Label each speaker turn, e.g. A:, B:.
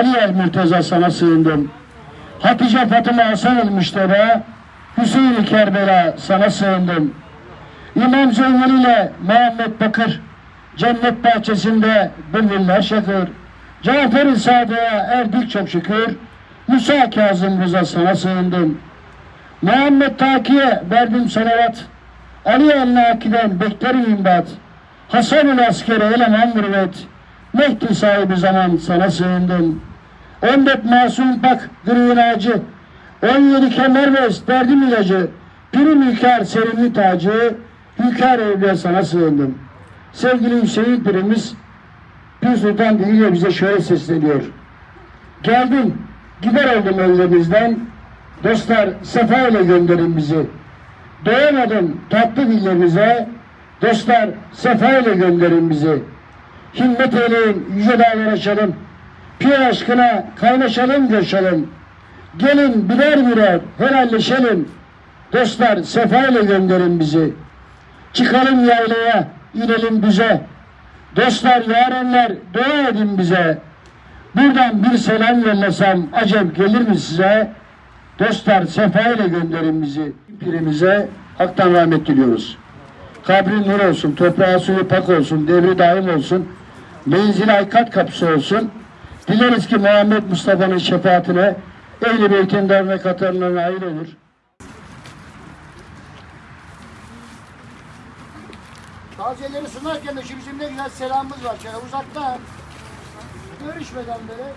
A: Ali el Murteza sana sığındım. Hatice Fatıma Hasan el Hüseyin Kerbela sana sığındım. İmam Zeynel ile Muhammed Bakır, cennet bahçesinde bülbüller şakır. Cafer-i Sadık'a erdik çok şükür, Musa Kazım Rıza sana sığındım. Muhammed Taki'ye verdim salavat, Ali eline akiden beklerim imdat. Hasan-ül askere eleman mürvet, Mehdi sahibi zaman sana sığındım. 14 masum bak gırığın ağacı, 17 kemer ve derdim ilacı, Pirim hükar serimli tacı, hükar evliya sana sığındım. Sevgili Hüseyin Pirimiz, Pir Sultan diliyle bize şöyle sesleniyor. Geldim, gider oldum evlerimizden, dostlar sefa ile gönderin bizi. Doyamadım tatlı dillerinize, dostlar sefa ile gönderin bizi. Himmet eyleyin, yüce dağlar açalım. Pir aşkına kaynaşalım, coşalım. Gelin birer birer helalleşelim. Dostlar sefa ile gönderin bizi. Çıkalım yaylaya, inelim düze. Dostlar, yarenler dua edin bize. Buradan bir selam yollasam acem gelir mi size? Dostlar sefa ile gönderin bizi. Pirimize haktan rahmet diliyoruz. Kabri nur olsun, toprağı suyu pak olsun, devri daim olsun. Menzili aykat kapısı olsun. Dileriz ki Muhammed Mustafa'nın şefaatine Ehl-i Beyt'in derine katarına nail olur.
B: Tazeleri sunarken de şu bizim ne güzel selamımız var. Şöyle uzakta görüşmeden böyle